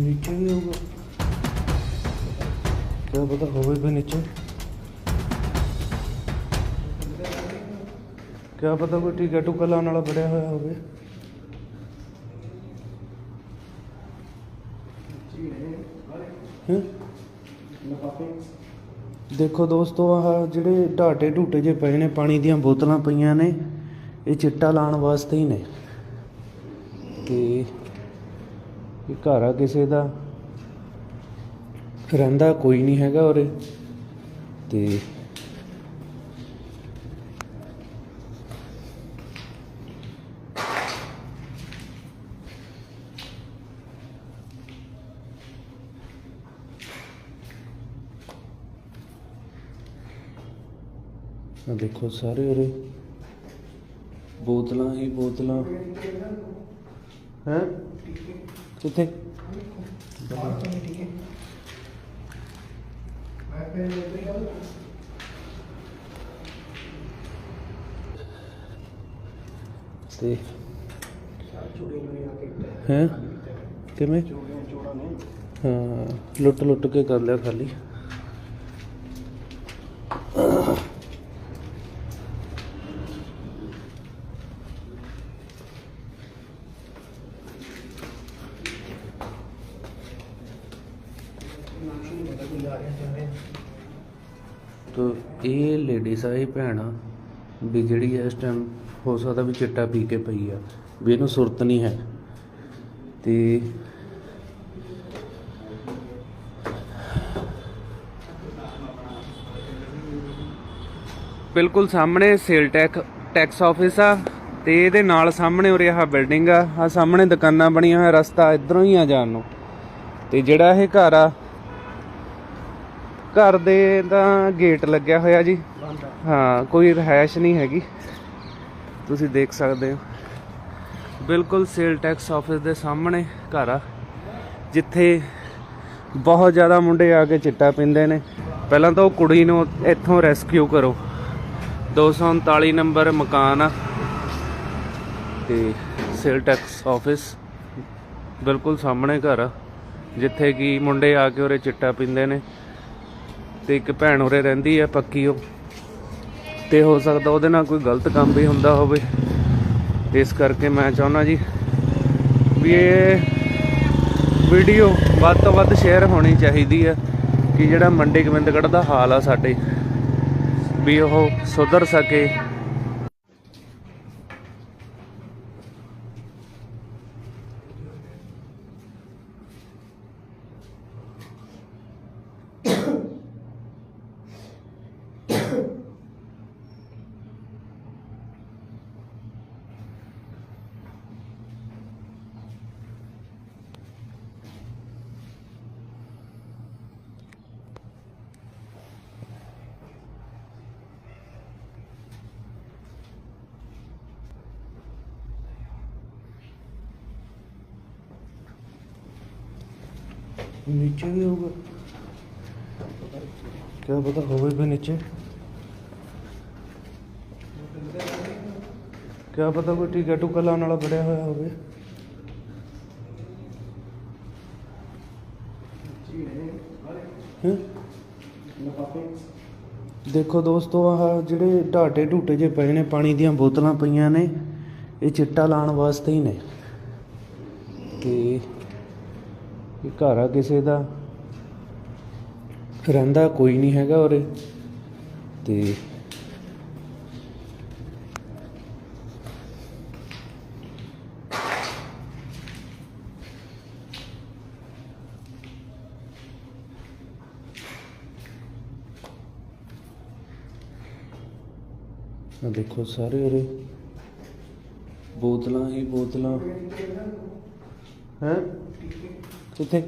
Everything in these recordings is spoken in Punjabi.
ਨੀਚੇ ਵੀ ਹੋਊਗਾ। ਕਿਆ ਪਤਾ ਹੋਵੇ ਵੀ ਨੀਚੇ। ਕਿਆ ਪਤਾ ਕੋਈ ਟਿਕਾ ਟੁਕਾ ਲਾਉਣ ਵਾਲਾ ਬੜਿਆ ਹੋਇਆ ਹੋਵੇ। ਦੇਖੋ ਦੋਸਤੋ, ਆਹ ਜਿਹੜੇ ਢਾਟੇ ਢੂਟੇ ਜੇ ਪਏ ਨੇ, ਪਾਣੀ ਦੀਆਂ ਬੋਤਲਾਂ ਪਈਆਂ ਨੇ, ਇਹ ਚਿੱਟਾ ਲਾਉਣ ਵਾਸਤੇ ਹੀ ਨੇ। ਤੇ ਇਹ ਘਰ ਆ ਕਿਸੇ ਦਾ? ਰਹਿੰਦਾ ਕੋਈ ਨਹੀਂ ਹੈਗਾ ਉਰੇ। ਤੇ ਆ ਦੇਖੋ ਸਾਰੇ ਉਰੇ। ਬੋਤਲਾਂ ਹੀ ਬੋਤਲਾਂ। ਹੈ? ਕਿੱਥੇ ਤੇ ਹੈ? ਕਿਵੇਂ? ਹਾਂ ਲੁੱਟ ਲੁੱਟ ਕੇ ਕਰ ਲਿਆ ਖਾਲੀ ਤੋ ਇਹ ਭੈਣ ਆ ਵੀ ਜਿਹੜੀ ਇਸ ਟਾਈਮ ਹੋ ਸਕਦਾ ਵੀ ਚਿੱਟਾ ਪੀ ਕੇ ਪਈ ਆ, ਵੀ ਇਹਨੂੰ ਸੁਰਤ ਨਹੀਂ ਹੈ। ਤੇ ਬਿਲਕੁਲ ਸਾਹਮਣੇ ਸੇਲ ਟੈਕ, ਟੈਕਸ ਆਫਿਸ ਆ ਤੇ ਇਹਦੇ ਨਾਲ ਸਾਹਮਣੇ ਉਰੇ ਆਹ ਬਿਲਡਿੰਗ ਆ ਆ ਸਾਹਮਣੇ ਦੁਕਾਨਾਂ ਬਣੀਆਂ ਹੋਇਆ ਰਸਤਾ ਇਧਰੋਂ ਹੀ ਆ ਜਾਣ ਨੂੰ। ਤੇ ਜਿਹੜਾ ਇਹ ਘਰ ਆ ਘਰ ਦੇ ਦਾ ਗੇਟ ਲੱਗਿਆ ਹੋਇਆ ਜੀ। ਹਾਂ ਕੋਈ ਰਹਿਸ਼ ਨਹੀਂ ਹੈਗੀ। ਤੁਸੀਂ ਦੇਖ ਸਕਦੇ ਹੋ। ਬਿਲਕੁਲ ਸੇਲ ਟੈਕਸ ਆਫਿਸ ਦੇ ਸਾਹਮਣੇ ਘਰ ਆ ਜਿੱਥੇ ਬਹੁਤ ਜ਼ਿਆਦਾ ਮੁੰਡੇ ਆ ਕੇ ਚਿੱਟਾ ਪਿੰਦੇ ਨੇ। ਪਹਿਲਾਂ ਤਾਂ ਉਹ ਕੁੜੀ ਨੂੰ ਇੱਥੋਂ ਰੈਸਕਿਊ ਕਰੋ। 239 ਨੰਬਰ ਮਕਾਨ ਆ। ਤੇ ਸੇਲ ਟੈਕਸ ਆਫਿਸ ਬਿਲਕੁਲ ਸਾਹਮਣੇ ਘਰ ਆ ਜਿੱਥੇ ਕਿ ਮੁੰਡੇ ਆ ਕੇ ਉਰੇ ਚਿੱਟਾ ਪਿੰਦੇ ਨੇ। ਤੇ ਇੱਕ ਭੈਣ ਉਰੇ ਰਹਿੰਦੀ ਹੈ ਪੱਕੀ ਉਹ। ਤੇ ਹੋ ਸਕਦਾ ਉਹਦੇ ਨਾਲ ਕੋਈ ਗਲਤ ਕੰਮ ਵੀ ਹੁੰਦਾ ਹੋਵੇ। ਇਸ ਕਰਕੇ ਮੈਂ ਚਾਹੁੰਦਾ ਜੀ ਵੀ ਇਹ ਵੀਡੀਓ ਵੱਧ ਤੋਂ ਵੱਧ ਸ਼ੇਅਰ ਹੋਣੀ ਚਾਹੀਦੀ ਹੈ ਕਿ ਜਿਹੜਾ ਮੰਡੀ ਗੋਬਿੰਦਗੜ੍ਹ ਦਾ ਹਾਲ ਆ ਸਾਡੇ, ਵੀ ਉਹ ਸੁਧਰ ਸਕੇ। ਨੀਚੇ ਵੀ ਹੋਊਗਾ। ਕਿਆ ਪਤਾ ਹੋਵੇ ਵੀ ਨੀਚੇ। ਕਿਆ ਪਤਾ ਕੋਈ ਟੀਕਾ ਟੁਕਾ ਲਾਉਣ ਵਾਲਾ ਬੜਿਆ ਹੋਇਆ ਹੋਵੇ। ਦੇਖੋ ਦੋਸਤੋ, ਆਹ ਜਿਹੜੇ ਢਾਟੇ ਢੂਟੇ ਜੇ ਪਏ ਨੇ, ਪਾਣੀ ਦੀਆਂ ਬੋਤਲਾਂ ਪਈਆਂ ਨੇ, ਇਹ ਚਿੱਟਾ ਲਾਉਣ ਵਾਸਤੇ ਹੀ ਨੇ। ਤੇ ਇਹ ਘਰ ਆ ਕਿਸੇ ਦਾ? ਰਹਿੰਦਾ ਕੋਈ ਨਹੀਂ ਹੈਗਾ ਉਰੇ। ਤੇ ਆ ਦੇਖੋ ਸਾਰੇ ਉਰੇ। ਬੋਤਲਾਂ ਹੀ ਬੋਤਲਾਂ। ਹੈ? ਕਿੱਥੇ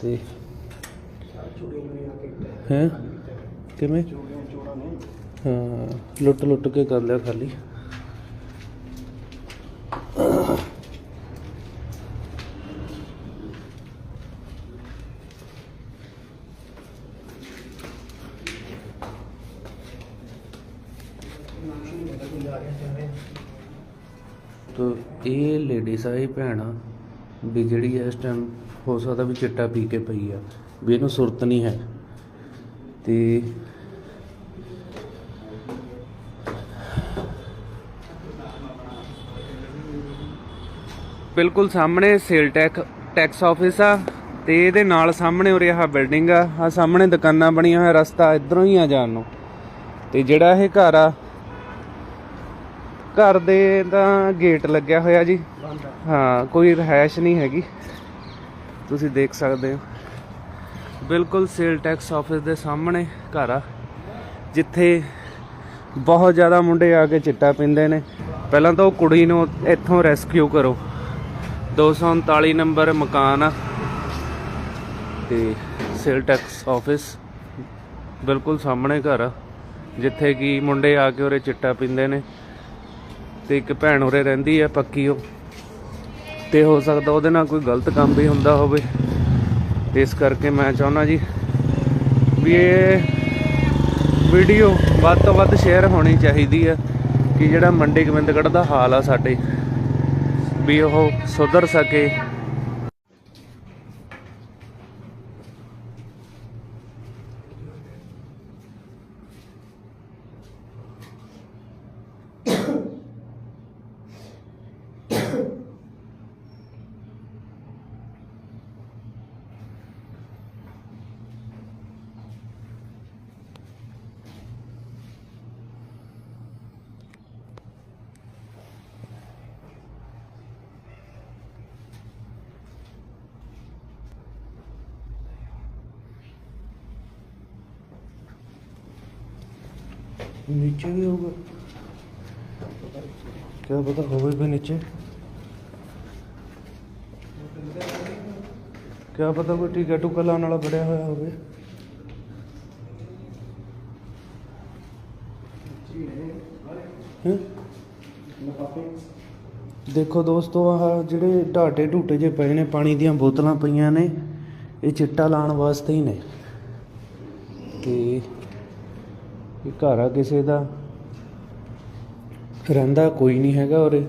ਤੇ ਹੈ? ਕਿਵੇਂ? ਹਾਂ ਲੁੱਟ ਲੁੱਟ ਕੇ ਕਰ ਲਿਆ ਖਾਲੀ। ਤੋ ਇਹ ਲੇਡੀ ਆ, ਇਹ ਭੈਣਾ ਵੀ ਜਿਹੜੀ ਇਸ ਟਾਈਮ ਹੋ ਸਕਦਾ ਵੀ ਚਿੱਟਾ ਪੀ ਕੇ ਪਈ ਆ, ਵੀ ਇਹਨੂੰ ਸੁਰਤ ਨਹੀਂ ਹੈ। ਤੇ ਬਿਲਕੁਲ ਸਾਹਮਣੇ ਸੇਲ ਟੈਕ ਟੈਕਸ ਆਫਿਸ ਆ, ਤੇ ਇਹਦੇ ਨਾਲ ਸਾਹਮਣੇ ਉਰੇ ਰਿਹਾ ਬਿਲਡਿੰਗ ਆ ਆ ਸਾਹਮਣੇ ਦੁਕਾਨਾਂ ਬਣੀਆਂ ਹੋਇਆ ਰਸਤਾ ਇਧਰੋਂ ਹੀ ਆ ਜਾਣ ਨੂੰ। ਤੇ ਜਿਹੜਾ ਇਹ ਘਰ ਆ ਘਰ ਦੇ ਤਾਂ ਗੇਟ ਲੱਗਿਆ ਹੋਇਆ ਜੀ। ਹਾਂ ਕੋਈ ਰਹਿائش ਨਹੀਂ ਹੈਗੀ। ਤੁਸੀਂ ਦੇਖ ਸਕਦੇ ਹੋ। ਬਿਲਕੁਲ ਸੇਲ ਟੈਕਸ ਆਫਿਸ ਦੇ ਸਾਹਮਣੇ ਘਰ ਆ। ਜਿੱਥੇ ਬਹੁਤ ਜ਼ਿਆਦਾ ਮੁੰਡੇ ਆ ਕੇ ਚਿੱਟਾ ਪੀਂਦੇ ਨੇ। ਪਹਿਲਾਂ ਤਾਂ ਉਹ ਕੁੜੀ ਨੂੰ ਇੱਥੋਂ ਰੈਸਕਿਊ ਕਰੋ। 239 ਨੰਬਰ ਮਕਾਨ ਆ। ਤੇ ਸੇਲ ਟੈਕਸ ਆਫਿਸ ਬਿਲਕੁਲ ਸਾਹਮਣੇ ਘਰ ਆ। ਜਿੱਥੇ ਕਿ ਮੁੰਡੇ ਆ ਕੇ ਉਰੇ ਚਿੱਟਾ ਪੀਂਦੇ ਨੇ। ਤੇ ਇੱਕ ਭੈਣ ਉਰੇ ਰਹਿੰਦੀ ਆ, ਪੱਕੀ ਉਹ। ਤੇ ਹੋ ਸਕਦਾ ਉਹਦੇ ਨਾਲ ਕੋਈ ਗਲਤ ਕੰਮ ਵੀ ਹੁੰਦਾ ਹੋਵੇ। ਤੇ ਇਸ ਕਰਕੇ ਮੈਂ ਚਾਹੁੰਦਾ ਜੀ ਵੀ ਇਹ ਵੀਡੀਓ ਵੱਧ ਤੋਂ ਵੱਧ ਸ਼ੇਅਰ ਹੋਣੀ ਚਾਹੀਦੀ ਹੈ ਕਿ ਜਿਹੜਾ ਮੰਡੀ ਗੋਬਿੰਦਗੜ੍ਹ ਦਾ ਹਾਲ ਆ ਸਾਡੇ, ਵੀ ਉਹ ਸੁਧਰ ਸਕੇ। ਨੀਚੇ ਵੀ ਹੋਊਗਾ। ਕਿਆ ਪਤਾ ਹੋਵੇ ਵੀ ਨੀਚੇ। ਕਿਆ ਪਤਾ ਕੋਈ ਟਿਕਾ ਟੁਕਾ ਲਾਉਣ ਵਾਲਾ ਬੜਿਆ ਹੋਇਆ ਹੋਵੇ। ਦੇਖੋ ਦੋਸਤੋ, ਆਹ ਜਿਹੜੇ ਢਾਟੇ ਢੂਟੇ ਜੇ ਪਏ ਨੇ, ਪਾਣੀ ਦੀਆਂ ਬੋਤਲਾਂ ਪਈਆਂ ਨੇ, ਇਹ ਚਿੱਟਾ ਲਾਉਣ ਵਾਸਤੇ ਹੀ ਨੇ। ਤੇ ਇਹ ਘਰ ਆ ਕਿਸੇ ਦਾ? ਰਹਿੰਦਾ ਕੋਈ ਨਹੀਂ ਹੈਗਾ ਉਰੇ।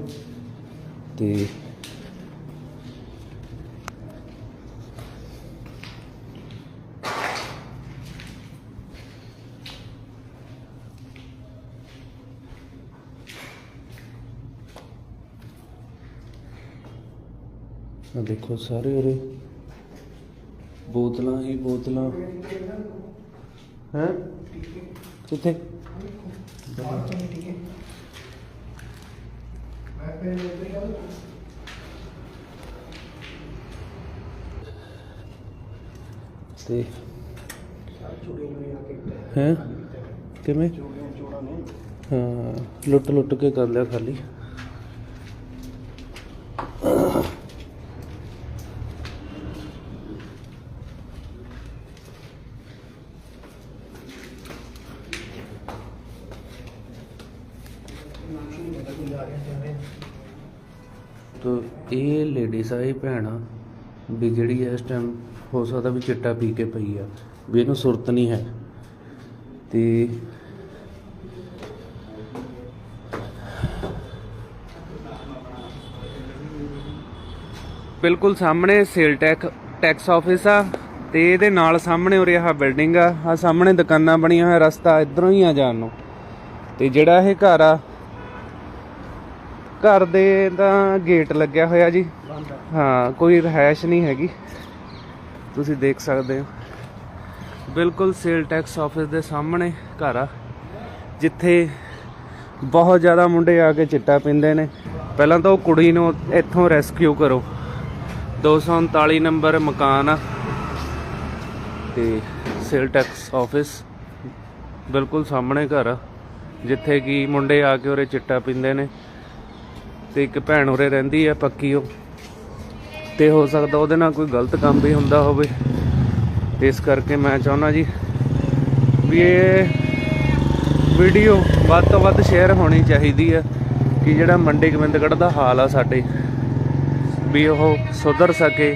ਤੇ ਆ ਦੇਖੋ ਸਾਰੇ ਉਰੇ। ਬੋਤਲਾਂ ਹੀ ਬੋਤਲਾਂ। ਹੈ? ਕਿੱਥੇ? ਤੇ ਹੈ? ਕਿਵੇਂ? ਹਾਂ ਲੁੱਟ ਲੁੱਟ ਕੇ ਕਰ ਲਿਆ ਖਾਲੀ। ਤੋ ਇਹ ਲੇਡੀਜ਼ ਆ, ਇਹ ਭੈਣ ਆ, ਵੀ ਜਿਹੜੀ ਇਸ ਟਾਈਮ ਹੋ ਸਕਦਾ ਵੀ ਚਿੱਟਾ ਪੀ ਕੇ ਪਈ ਆ, ਵੀ ਇਹਨੂੰ ਸੁਰਤ ਨਹੀਂ ਹੈ। ਤੇ ਬਿਲਕੁਲ ਸਾਹਮਣੇ ਸੇਲ ਟੈਕ ਟੈਕਸ ਆਫਿਸ ਆ, ਤੇ ਇਹਦੇ ਨਾਲ ਸਾਹਮਣੇ ਉਰੇ ਆਹ ਬਿਲਡਿੰਗ ਆ ਆ ਸਾਹਮਣੇ ਦੁਕਾਨਾਂ ਬਣੀਆਂ ਹੋਇਆ ਰਸਤਾ ਇਧਰੋਂ ਹੀ ਆ ਜਾਣ ਨੂੰ। ਤੇ ਜਿਹੜਾ ਇਹ ਘਰ ਆ ਘਰ ਦੇ ਤਾਂ ਗੇਟ ਲੱਗਿਆ ਹੋਇਆ ਜੀ। ਹਾਂ ਕੋਈ ਰਹਿਸ਼ ਨਹੀਂ ਹੈਗੀ। ਤੁਸੀਂ ਦੇਖ ਸਕਦੇ ਹੋ। ਬਿਲਕੁਲ ਸੇਲ ਟੈਕਸ ਆਫਿਸ ਦੇ ਸਾਹਮਣੇ ਘਰ ਆ ਜਿੱਥੇ ਬਹੁਤ ਜ਼ਿਆਦਾ ਮੁੰਡੇ ਆ ਕੇ ਚਿੱਟਾ ਪਿੰਦੇ ਨੇ। ਪਹਿਲਾਂ ਤਾਂ ਉਹ ਕੁੜੀ ਨੂੰ ਇੱਥੋਂ ਰੈਸਕਿਊ ਕਰੋ। 239 ਨੰਬਰ ਮਕਾਨ ਆ। ਤੇ ਸੇਲ ਟੈਕਸ ਆਫਿਸ ਬਿਲਕੁਲ ਸਾਹਮਣੇ ਘਰ ਆ ਜਿੱਥੇ ਕਿ ਮੁੰਡੇ ਆ ਕੇ ਉਰੇ ਚਿੱਟਾ ਪਿੰਦੇ ਨੇ। ਤੇ ਇੱਕ ਭੈਣ ਉਰੇ ਰਹਿੰਦੀ ਆ, ਪੱਕੀ ਉਹ। ਤੇ ਹੋ ਸਕਦਾ ਉਹਦੇ ਨਾਲ ਕੋਈ ਗਲਤ ਕੰਮ ਵੀ ਹੁੰਦਾ ਹੋਵੇ। ਇਸ ਕਰਕੇ ਮੈਂ ਚਾਹੁੰਦਾ ਜੀ ਵੀ ਇਹ ਵੀਡੀਓ ਵੱਧ ਤੋਂ ਵੱਧ ਸ਼ੇਅਰ ਹੋਣੀ ਚਾਹੀਦੀ ਹੈ ਕਿ ਜਿਹੜਾ ਮੰਡੀ ਗੋਬਿੰਦਗੜ੍ਹ ਦਾ ਹਾਲ ਆ ਸਾਡੇ, ਵੀ ਉਹ ਸੁਧਰ ਸਕੇ।